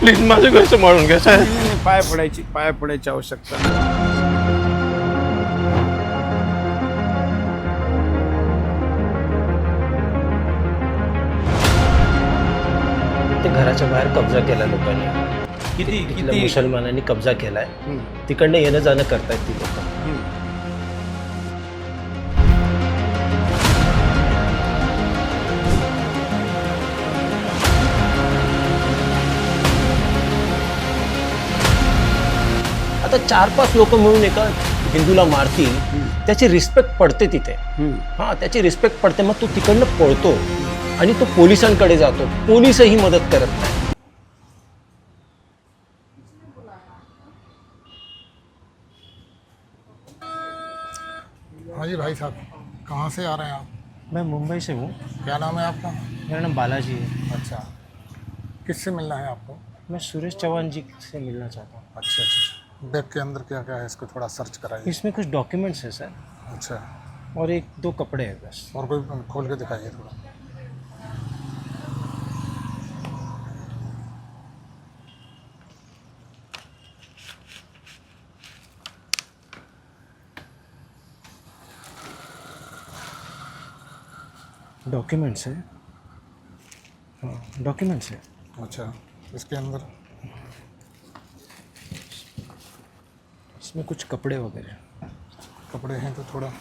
Please माझं घर सांभाळून घ्या. साहेब पाय पडायची पाय पडायची आवश्यकता नाही. ते घराच्या बाहेर कब्जा केला लोकांनी. किती तिथल्या किती? मुसलमानांनी कब्जा केलाय. हम्म, तिकडनं येणं जाणं करतायत ती लोक. हम्म. चार पाच लोक मिळून एका हिंदूला मारतील त्याची रिस्पेक्ट पडते तिथे. हा त्याची रिस्पेक्ट पडते मग तो तिकडनं पळतो आणि तो पोलिसांकडे जातो. पोलिसही मदत करत नाही. हाँ जी भाई साहब कहाँ से आ रहे हैं आप? मैं मुंबई से हूँ। क्या नाम है आपका? मेरा नाम बालाजी है। अच्छा। किससे मिलना है आपको? मैं सुरेश चौहान जी से मिलना चाहता हूँ। अच्छा अच्छा। बैग के अंदर क्या क्या है इसको थोड़ा सर्च कराइए। इसमें कुछ डॉक्यूमेंट्स है सर अच्छा। और एक दो कपड़े हैं बस। और कोई खोल के दिखाइए थोड़ा। डॉक्यूमेंट्स है। हाँ डॉक्यूमेंट्स है। अच्छा इसके अंदर? इसमें कुछ कपड़े वगैरह। कपड़े हैं तो थोड़ा।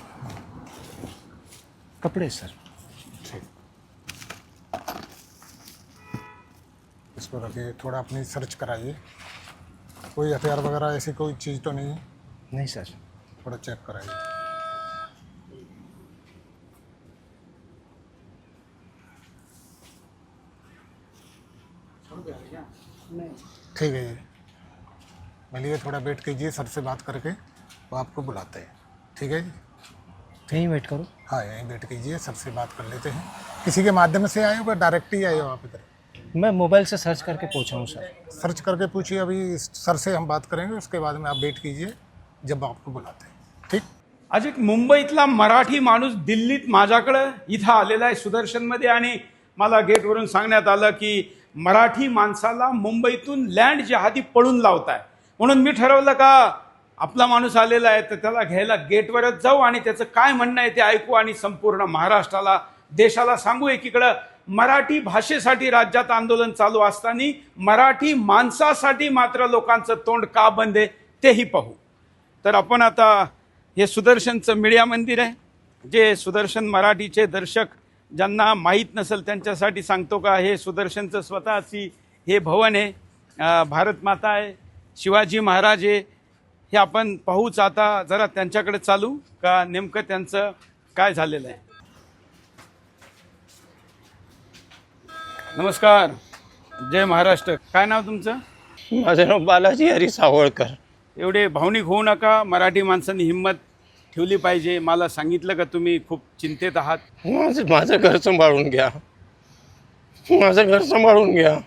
कपड़े सर। ठीक। इसको रखिए थोड़ा अपनी सर्च कराइए। कोई हथियार वगैरह ऐसी कोई चीज़ तो नहीं है? नहीं सर। थोड़ा चेक कराइए। ठीक है जी मिलिए थोड़ा वेट कीजिए सर से बात करके वो आपको बुलाते हैं। ठीक है जी? यहीं वेट करो। हाँ यहीं वेट कीजिए सर से बात कर लेते हैं। किसी के माध्यम से आए हो या डायरेक्ट ही आए हो आप इधर? मैं मोबाइल से सर्च करके पहुंचा हूँ सर। सर्च करके पूछिए अभी सर से हम बात करेंगे उसके बाद में आप वेट कीजिए जब आपको बुलाते हैं। ठीक? आज एक मुंबईतला मराठी माणूस दिल्लीत माझ्याकडं इथं आलेला आहे सुदर्शनमध्ये आणि मला गेटवरून सांगण्यात आलं की मराठी माणसाला मुंबईतून लँड जहादी पळून लावताय. म्हणून मी ठरवलं का आपला माणूस आलेला आहे तर त्याला घ्यायला गेटवरच जाऊ आणि त्याचं काय म्हणणं आहे ते ऐकू आणि संपूर्ण महाराष्ट्राला देशाला सांगू एकीकडं. मराठी भाषेसाठी राज्यात आंदोलन चालू असताना मराठी माणसासाठी मात्र लोकांचं तोंड का बंद आहे तेही पाहू. तर आपण आता हे सुदर्शनचं मीडिया मंदिर आहे जे सुदर्शन मराठीचे दर्शक ज्यांना माहीत नसेल त्यांच्यासाठी सांगतो का हे सुदर्शनचं स्वतःची हे भवन आहे भारतमाता भारत माता आहे शिवाजी महाराज हे आपण पाहूच आता जरा त्यांच्याकडे चालू का नेमकं त्यांचं काय झालेलं आहे? नमस्कार. जय महाराष्ट्र. काय नाव तुमचं? माझं नाव बालाजी हरी सावळकर. एवढे भावनिक होऊ नका. मराठी माणसांनी हिंमत ठेवली पाहिजे. मला सांगितलं का तुम्ही? खूप चिंतेत आहात. माझं माझं घर सांभाळून घ्या. माझं घर सांभाळून घ्या.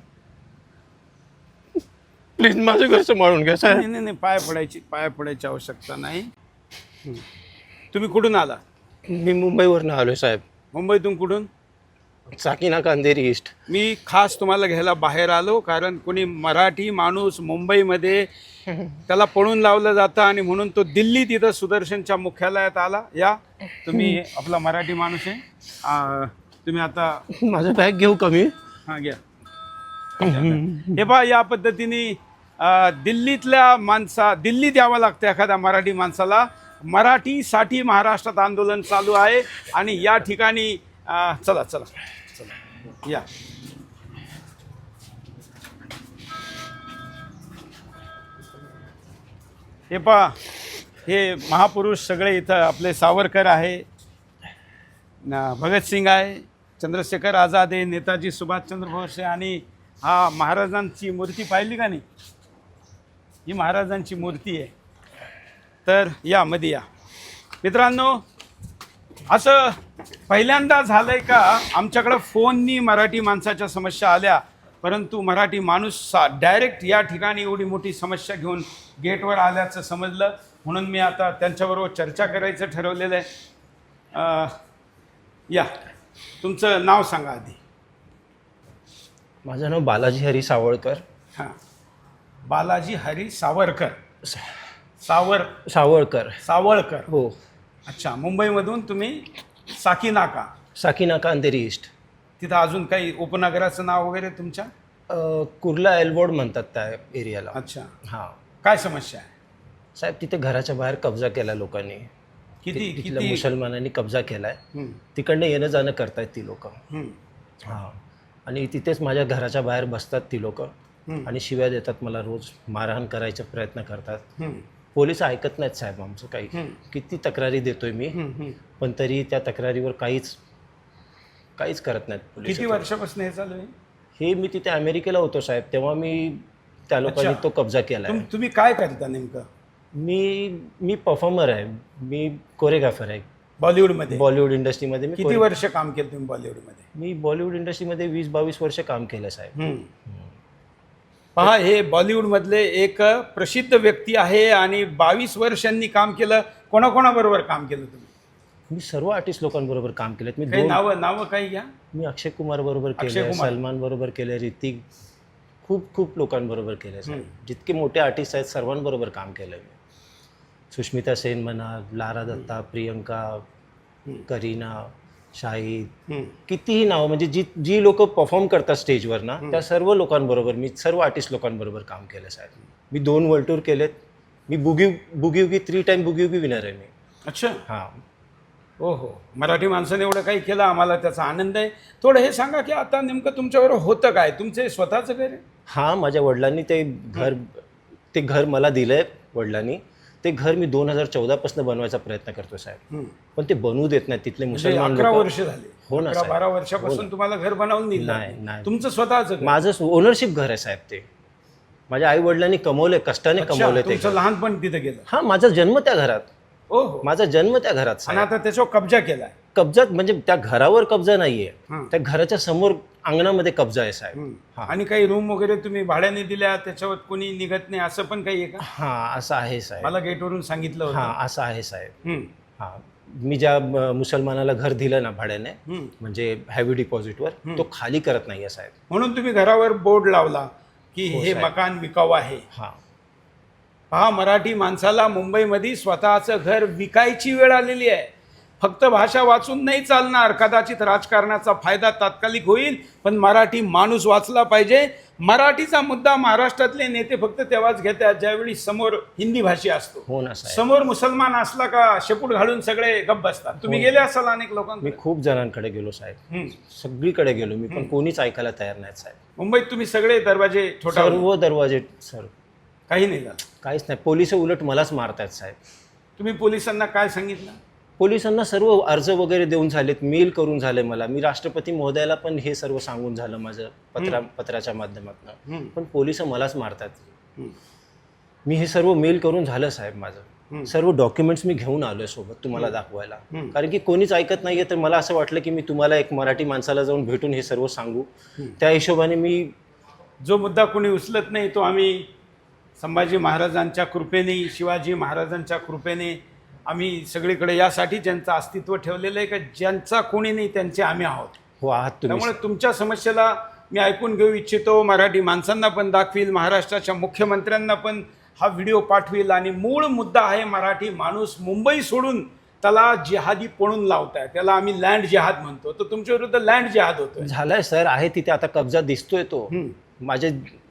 प्लीज माझं घर सांभाळून घ्या नाही साहेब. नाही नाही पाय पडायची पाय पडायची आवश्यकता नाही. तुम्ही कुठून आला? मी मुंबईवरनं आलोय साहेब. मुंबईतून कुठून? साकीनाका अंधेरी ईस्ट मी खास तुम्हाला घ्यायला बाहेर आलो कारण कोणी मराठी माणूस मुंबईमध्ये त्याला पळून लावलं जातं आणि म्हणून तो दिल्ली तिथं सुदर्शनच्या मुख्यालयात आला. या तुम्ही आपला मराठी माणूस आहे. आ, तुम्ही आता माझं बॅग घेऊ कमी हा घ्या. हे पहा या पद्धतीने दिल्लीतल्या माणसा दिल्लीत यावं लागतं एखाद्या मराठी माणसाला. मराठीसाठी महाराष्ट्रात आंदोलन चालू आहे आणि या ठिकाणी चला चला चला. या. हे पहा हे महापुरुष सगळे इथं आपले सावरकर आहे. न- भगतसिंग आहे चंद्रशेखर आझाद आहे नेताजी सुभाषचंद्र बोस आहे आणि हा महाराजांची मूर्ती पाहिली का नाही? ही महाराजांची मूर्ती आहे. तर या मध्ये या. मित्रांनो असं पहिल्यांदा झालंय का आमच्याकडं फोननी मराठी माणसाच्या समस्या आल्या परंतु मराठी माणूस डायरेक्ट या ठिकाणी एवढी मोठी समस्या घेऊन गेटवर आल्याचं समजलं. म्हणून मी आता त्यांच्याबरोबर चर्चा करायचं ठरवलेलं आहे. या. तुमचं नाव सांगा आधी. माझं नाव बालाजी हरी सावळकर. हां. बालाजी हरी सावरकर. सावर सावळकर सावळकर. हो. अच्छा मुंबईमधून तुम्ही साकीनाका. साकीनाका अंधेरी ईस्ट. तिथं अजून काही उपनगराचं नाव वगैरे तुमच्या? अ, कुर्ला एल्बोर्ड म्हणतात त्या एरियाला. अच्छा. हां. काय समस्या आहे? साहेब तिथे घराच्या बाहेर कब्जा केला लोकांनी. किती तिथल्या किती मुसलमानांनी कब्जा केलाय. हम्म, तिकडनं येणं जाणं करतायत ती लोक. हम्म, हां. आणि तिथेच माझ्या घराच्या बाहेर बसतात ती लोक. आणि शिव्या देतात मला रोज मारहाण करायचा प्रयत्न करतात. पोलीस ऐकत नाहीत साहेब आमचं काही. किती तक्रारी देतोय मी. पण तरी त्या तक्रारीवर काहीच काहीच करत नाहीत पोलीस किती वर्षापासून हे चालू आहे? हे मी तिथे अमेरिकेला होतो साहेब तेव्हा मी त्या लोकांनी. तो कब्जा केला तुम तुम्ही काय करता नेमकं? मी मी परफॉर्मर आहे. मी कोरिओग्राफर आहे. बॉलिवूडमध्ये? बॉलिवूड इंडस्ट्रीमध्ये मी किती वर्ष काम केलं तुम्ही बॉलिवूडमध्ये? मी बॉलिवूड इंडस्ट्रीमध्ये वीस बावीस वर्ष काम केलं साहेब. पहा हे बॉलिवूडमधले एक प्रसिद्ध व्यक्ती आहे आणि बावीस वर्षांनी काम केलं. कोणाकोणाबरोबर काम केलं तुम्ही? मी सर्व आर्टिस्ट लोकांबरोबर काम केलेत मी काही दोन नावं नावं काही घ्या. मी अक्षय कुमार बरोबर अक्षय केले कुमार. सलमान बरोबर केले ऋतिक खूप खूप लोकांबरोबर केले साहेब. जितके मोठे आर्टिस्ट आहेत सर्वांबरोबर काम केलं मी. सुष्मिता सेन म्हणा लारा दत्ता प्रियंका हम्म. करीना शाहिद. कितीही नावं म्हणजे जी जी लोक परफॉर्म करतात स्टेजवर ना त्या सर्व लोकांबरोबर मी सर्व आर्टिस्ट लोकांबरोबर काम केलं साहेब. मी दोन वर्ल्ड टूर केलेत. मी बुगी बुगी उगी थ्री टाइम बुगी उगी विनर आहे मी. अच्छा. हां. हो हो मराठी माणसाने एवढं काही केलं आम्हाला त्याचा आनंद आहे. थोडं हे सांगा की आता नेमकं तुमच्यावर होतं काय? तुमचे स्वतःचं घर आहे? हां माझ्या वडिलांनी ते घर ते घर मला दिलं आहे वडिलांनी. ते घर मी दोन हजार चौदापासून बनवायचा प्रयत्न करतो साहेब. पण ते बनवू देत नाहीत तिथले म्हणजे मुसलमान अकरा वर्ष झाले हो ना. बारा हो वर्षापासून तुम्हाला घर बनवून नाही, नाही. तुमचं स्वतःचं. माझं ओनरशिप घर आहे साहेब ते माझ्या आई वडिलांनी कमवले कष्टाने कमवले ते. लहानपण तिथं गेलं हा माझा जन्म त्या घरात माझा जन्म त्या घरात. आता त्याच्यावर कब्जा केलाय कब्जा म्हणजे त्या घरावर कब्जा नाहीये. त्या घराच्या समोर अंगणामध्ये कब्जा आहे साहेब. हा. आणि काही रूम वगैरे तुम्ही भाड्याने दिल्या त्याच्यावर कोणी निघत नाही असं पण काही आहे का हा असं आहे साहेब मला गेटवरून सांगितलं हा होतं असं आहे साहेब हम्म. हा मी ज्या मुसलमानाला घर दिलं ना भाड्याने हम्म. म्हणजे हॅवी डिपॉझिटवर तो खाली करत नाहीये साहेब म्हणून तुम्ही घरावर बोर्ड लावला की हो, हे साहेब. मकान विकाऊ आहे हा पहा मराठी माणसाला मुंबईमध्ये स्वतःचं घर विकायची वेळ आलेली आहे फक्त भाषा वाचून नाही चालणार. कदाचित राजकारणाचा फायदा तात्कालिक होईल पण मराठी माणूस वाचला पाहिजे. मराठीचा मुद्दा महाराष्ट्रातले नेते फक्त तेव्हाच घेतात ज्यावेळी समोर हिंदी भाषी असतो. हो ना साहेब. समोर मुसलमान असला का शेपूट घालून सगळे गप्प बसतात. तुम्ही हो. गेले असाल अनेक मी लोकांकडे खूप जणांकडे गेलो साहेब. हम्म. सगळीकडे गेलो. मी पण कोणीच ऐकायला तयार नाहीत साहेब. मुंबईत तुम्ही सगळे दरवाजे ठोठावले. सर्व दरवाजे सर. काही नाही झालं. काहीच नाही. पोलीस उलट मलाच मारतायत साहेब. तुम्ही पोलिसांना काय सांगितलं? पोलिसांना सर्व अर्ज वगैरे देऊन झालेत मेल करून झाले मला. मी राष्ट्रपती महोदयाला पण हे सर्व सांगून झालं माझं पत्रा पत्राच्या माध्यमातून. पण पोलीस मलाच मारतात. मी हे सर्व मेल करून झालं साहेब. माझं. सर्व डॉक्युमेंट्स मी घेऊन आलोय सोबत तुम्हाला दाखवायला. कारण की कोणीच ऐकत नाहीये तर मला असं वाटलं की मी तुम्हाला एक मराठी माणसाला जाऊन भेटून हे सर्व सांगू. त्या हिशोबाने मी जो मुद्दा कोणी उचलत नाही तो आम्ही संभाजी महाराजांच्या कृपेने शिवाजी महाराजांच्या कृपेने आम्ही सगळीकडे यासाठी ज्यांचं अस्तित्व ठेवलेलं आहे का ज्यांचा कोणी नाही त्यांचे आम्ही आहोत. हो आहात त्यामुळे तुमच्या समस्येला मी ऐकून घेऊ इच्छितो. मराठी माणसांना पण दाखवील महाराष्ट्राच्या मुख्यमंत्र्यांना पण हा व्हिडिओ पाठवील. आणि मूळ मुद्दा आहे मराठी माणूस मुंबई सोडून त्याला जिहादी पळून लावताय. त्याला आम्ही लँड जिहाद म्हणतो. तर तुमच्या विरुद्ध लँड जिहाद होतोय. झालाय सर. आहे तिथे. आता कब्जा दिसतोय तो. हम्म.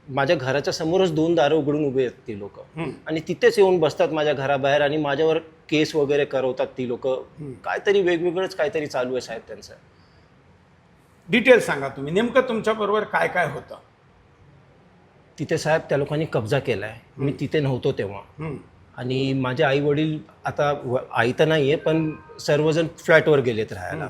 माझ्या घराच्या समोरच दोन दारं उघडून उभे आहेत ती लोक. आणि तिथेच येऊन बसतात माझ्या घराबाहेर आणि माझ्यावर केस वगैरे करवतात ती लोक. काहीतरी वेगवेगळंच काहीतरी चालू आहे साहेब त्यांचं. डिटेल सांगा तुम्ही. नेमकं तुमच्याबरोबर काय काय होतं? तिथे साहेब त्या लोकांनी कब्जा केलाय. मी तिथे नव्हतो तेव्हा. आणि माझे आई वडील आता आई तर नाहीये पण सर्वजण फ्लॅटवर गेलेत राहायला.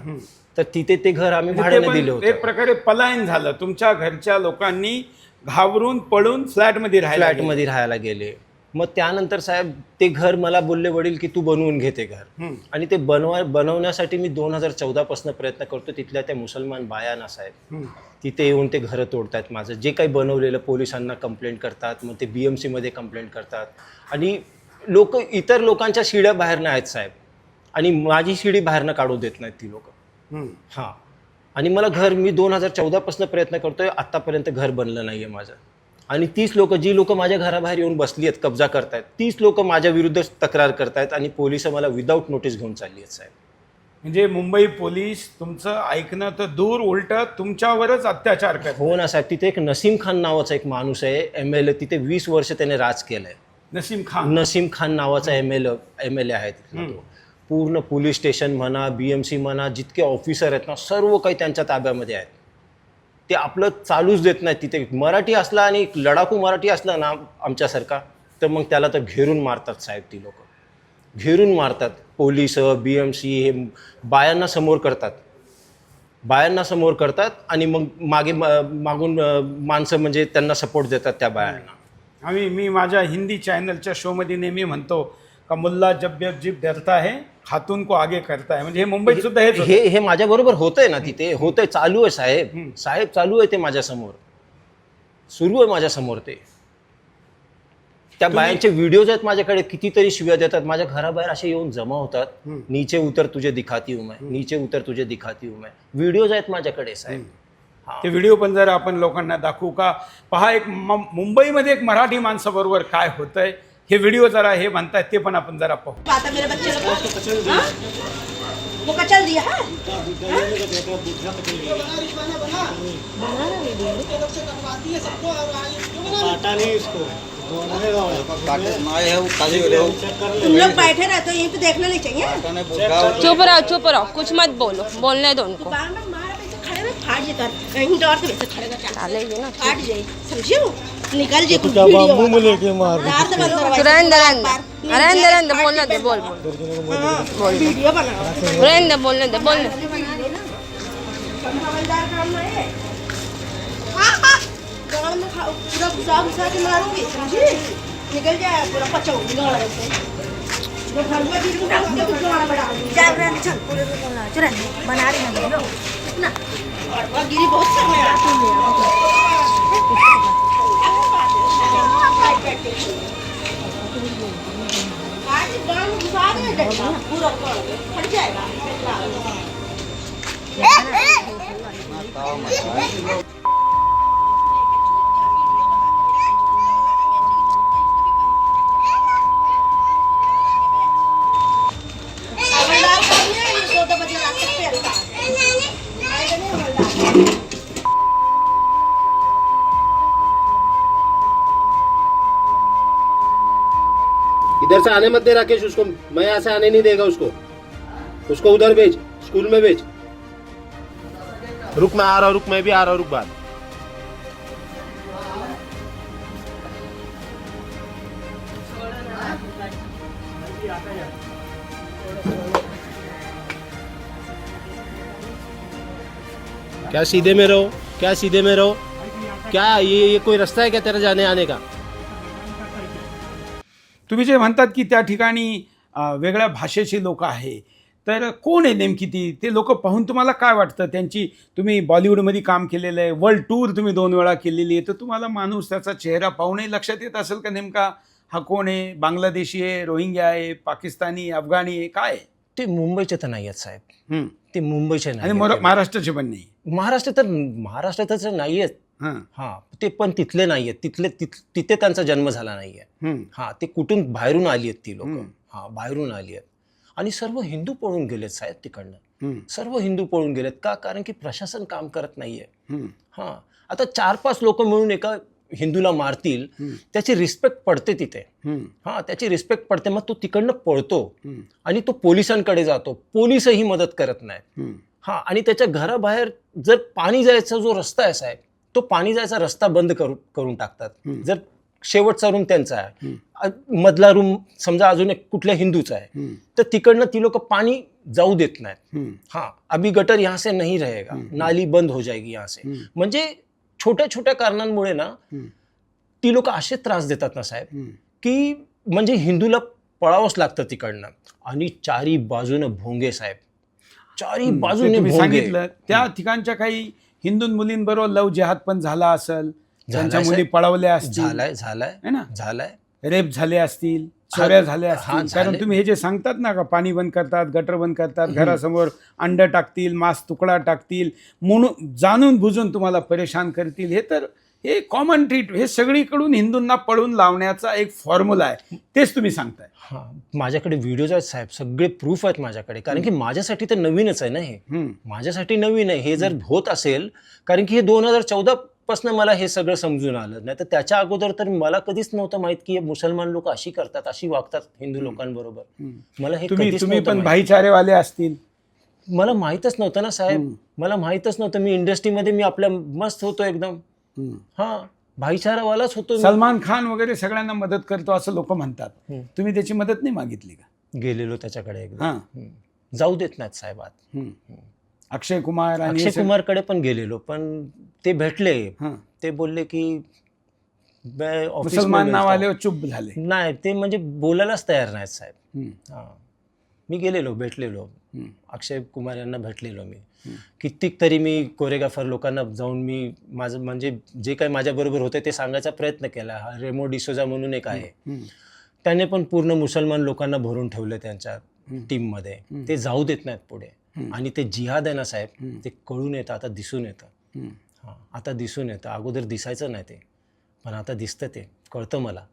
तर तिथे ते घर आम्ही भाड्याने दिले एक होते प्रकारे पलायन झालं. तुमच्या घरच्या लोकांनी घाबरून पळून फ्लॅटमध्ये राहायला गेले. फ्लॅटमध्ये राहायला गेले मग त्यानंतर साहेब ते घर मला बोलले वडील की तू बनवून घे ते घर हम्म. आणि ते बनवा बनवण्यासाठी मी दोन हजार चौदापासून प्रयत्न करतो तिथल्या त्या मुसलमान बायाना साहेब हम्म. तिथे येऊन ते घरं तोडतात माझं जे काही बनवलेलं पोलिसांना कंप्लेंट करतात मग ते बी एम सीमध्ये कंप्लेंट करतात आणि लोक इतर लोकांच्या शिड्या बाहेरनं आहेत साहेब आणि माझी शिडी बाहेरनं काढू देत नाहीत ती लोक हम्म. हां आणि मला घर मी दोन हजार चौदापासून प्रयत्न करतोय आत्तापर्यंत घर बनलं नाही आहे माझं. आणि तीच लोक जी लोक माझ्या घराबाहेर येऊन बसली आहेत कब्जा करतायत तीच लोक माझ्या विरुद्ध तक्रार करतायत आणि पोलीस मला विदाऊट नोटीस घेऊन चालली आहेत साहेब. म्हणजे मुंबई पोलीस तुमचं ऐकणं तर दूर उलट तुमच्यावरच अत्याचार करतात. हो ना साहेब. तिथे एक नसीम खान नावाचा एक माणूस आहे एम एल ए तिथे वीस वर्ष त्याने राज केलंय. नसीम खान. नसीम खान नावाचा M L M L A आहे तिथला तो. पूर्ण पोलीस स्टेशन म्हणा बी एम सी म्हणा जितके ऑफिसर आहेत ना सर्व काही त्यांच्या ताब्यामध्ये आहेत. ते आपलं चालूच देत नाहीत तिथे. मराठी असला आणि लडाखू मराठी असला ना आमच्यासारखा तर मग त्याला तर घेरून मारतात साहेब ती लोक. घेरून मारतात. पोलीस बी एम सी हे बायांना समोर करतात. बायांना समोर करतात आणि मग मागे मागून माणसं म्हणजे त्यांना सपोर्ट देतात त्या बायांना. आम्ही मी माझ्या हिंदी चॅनलच्या शोमध्ये नेहमी म्हणतो का मुल्ला जब जब जीप डरता है खातून को आगे करता है म्हणजे हे मुंबईत सुद्धा हेच होतं. हे हे माझ्या बरोबर होतंय ना तिथे. होतंय चालू आहे साहेब. साहेब चालू आहे ते माझ्यासमोर सुरू आहे माझ्यासमोर ते. त्या बायांचे व्हिडिओज आहेत माझ्याकडे कितीतरी शिव्या देतात. माझ्या घराबाहेर असे येऊन जमा होतात नीचे उतर तुझे दिखाती हूं मैं नीचे उतर तुझे दिखाती हूं मैं व्हिडिओज आहेत माझ्याकडे साहेब. ते व्हिडिओ पण जर आपण लोकांना दाखवू का? पहा एक म- मुंबईमध्ये एक मराठी माणसाबरोबर काय होतंय? हे व्हिडिओ जरा हे म्हणतायत ते पण आपण जरा पाहू. बात है मेरे बच्चे लोग हाँ? वो कचल दिया है? तुम लोग बैठे रहते हो यहीं पे देखना नहीं चाहिए। चुप रहो चुप रहो कुछ मत बोलो बोलने दो उनको। बार बार मार फाड़ जे कर कहीं डर के वैसे खड़े रहे डालेगी ना। फाट जाए समझियो निकल जे कुछ वीडियो मुंह लेके मार दांत बंद दे रहने दे रहने दे बोलने दे बोल बोल। वीडियो बनाओ रहने दे बोलने दे बोलने दे। हवलदार काम नहीं है। हाँ, हाँ। गाँव में पूरा घुसा घुसा के मारूंगी समझी? निकल जाए पूरा पचौड़ी गाँव से। चल चल पूरे चल बना रही हैं ના ગીરી બહુ પૂરો ખડ જાય इधर से आने मत दे राकेश, उसको मैं यहाँ से आने नहीं देगा उसको। उसको उधर भेज, स्कूल में भेज। रुक मैं आ रहा हूँ, रुक, मैं भी आ रहा हूँ, रुक बात क्या सीधे में रहो, क्या सीधे में रहो? क्या ये ये कोई रास्ता है क्या तेरा जाने आने का? तुम्ही जे म्हणतात की त्या ठिकाणी वेगळ्या भाषेची लोक आहे तर कोण आहे नेमकी ती ते लोक पाहून तुम्हाला काय वाटतं त्यांची तुम्ही बॉलिवूडमध्ये काम केलेलं आहे वर्ल्ड टूर तुम्ही दोन वेळा केलेली आहे तर तुम्हाला माणूस त्याचा चेहरा पाहूनही लक्षात येत असेल का नेमका हा कोण आहे बांगलादेशी आहे रोहिंग्या आहे पाकिस्तानी अफगाणी आहे काय? ते मुंबईचे तर नाही आहेत साहेब. ते मुंबईचे नाही. महाराष्ट्राचे पण नाही महाराष्ट्र तर महाराष्ट्रातच नाही आहेत हां ते पण तिथले नाही आहेत तिथले तिथ- त्यांचा जन्म झाला नाहीये. हा ते कुठून बाहेरून आली आहेत ती लोक. हा बाहेरून आली आहेत आणि सर्व हिंदू पळून गेलेत साहेब तिकडनं. सर्व हिंदू पळून गेलेत का कारण की प्रशासन काम करत नाहीये. हा आता चार पाच लोक मिळून एका हिंदूला मारतील. त्याची रिस्पेक्ट पडते तिथे. हा त्याची रिस्पेक्ट पडते मग तो तिकडनं पळतो. आणि तो पोलिसांकडे जातो पोलिसही मदत करत नाहीत हम्म. हा आणि त्याच्या घराबाहेर जर पाणी जायचा जो रस्ता आहे साहेब तो पाणी जायचा रस्ता बंद करू करून टाकतात. जर शेवटचा रूम त्यांचा आहे. मधला रूम समजा अजून एक कुठल्या हिंदूचा आहे. तर तिकडनं ती लोक पाणी जाऊ देत नाहीत. हाँ अभी गटर यहाँ से नहीं रहेगा. नाली बंद हो जाएगी यहाँ से. म्हणजे छोट्या छोट्या कारणांमुळे ना. ती लोक असे त्रास देतात ना साहेब. की म्हणजे हिंदूला पळावंच लागतं तिकडनं. आणि चारी बाजूनं भोंगे साहेब. चारी बाजूने सांगितलं. त्या ठिकाणच्या काही हिंदू मुलींबरोबर लव जिहाद पण झाला असेल त्यांच्या मुली. पळवल्या असतील. झालाय झालाय. है ना? झालाय. रेप झाले असतील चोऱ्या झाल्या हा, असतील. कारण झाले. तुम्ही हे जे सांगतात ना का पाणी बंद करतात गटर बंद करतात घरासमोर अंड टाकतील मांस तुकडा टाकतील म्हणून जाणून बुजून तुम्हाला परेशान करतील हे तर हे कॉमन ट्रीट हे सगळीकडून हिंदूंना पळून लावण्याचा एक फॉर्म्युला आहे. तेच तुम्ही सांगताय. हां माझ्याकडे व्हिडिओज आहेत साहेब सगळे प्रूफ आहेत माझ्याकडे. कारण की माझ्यासाठी तर नवीनच आहे ना हे. माझ्यासाठी नवीन आहे हे जर होत असेल कारण की हे दोन हजार चौदा पासून मला हे सगळं समजून आलं. नाही तर त्याच्या अगोदर तर मला कधीच नव्हतं माहीत की मुसलमान लोक अशी करतात अशी वागतात हिंदू लोकांबरोबर. मला हे तुम्ही पण. भाईचारेवाले असतील. मला माहीतच नव्हतं ना साहेब. मला माहीतच नव्हतं. मी इंडस्ट्रीमध्ये मी आपल्या मस्त होतो एकदम. हा भाईचारावालाच होतो मी. सलमान खान वगैरे सगळ्यांना मदत करतो असं लोक म्हणतात तुम्ही त्याची मदत नाही मागितली का गेलेलो त्याच्याकडे एकदा हा हम्म. जाऊ देत नाहीत साहेब आत हम्म. अक्षय कुमार आणि अक्षय हे सग- कुमारकडे पण गेलेलो पण ते भेटले हा. ते बोलले की "मैं ऑफिस में मुसलमान नाव हूं." आल्यावर चुप झाले नाही ते म्हणजे बोलायलाच तयार नाहीत साहेब हम्म. हा मी गेलेलो भेटलेलो. अक्षय कुमार यांना भेटलेलो मी. कित्येक तरी मी कोरिओग्राफर लोकांना जाऊन मी माझं म्हणजे जे काही माझ्याबरोबर होते ते सांगायचा प्रयत्न केला. हा रेमो डिसोजा म्हणून एक आहे. त्याने पण पूर्ण मुसलमान लोकांना भरून ठेवलं त्यांच्या टीममध्ये. ते जाऊ देत नाहीत पुढे. आणि ते जिहाद आहे ना साहेब ते कळून येतं आता दिसून येतं. हां आता दिसून येतं. अगोदर दिसायचं नाही ते. पण आता दिसतं ते. कळतं मला.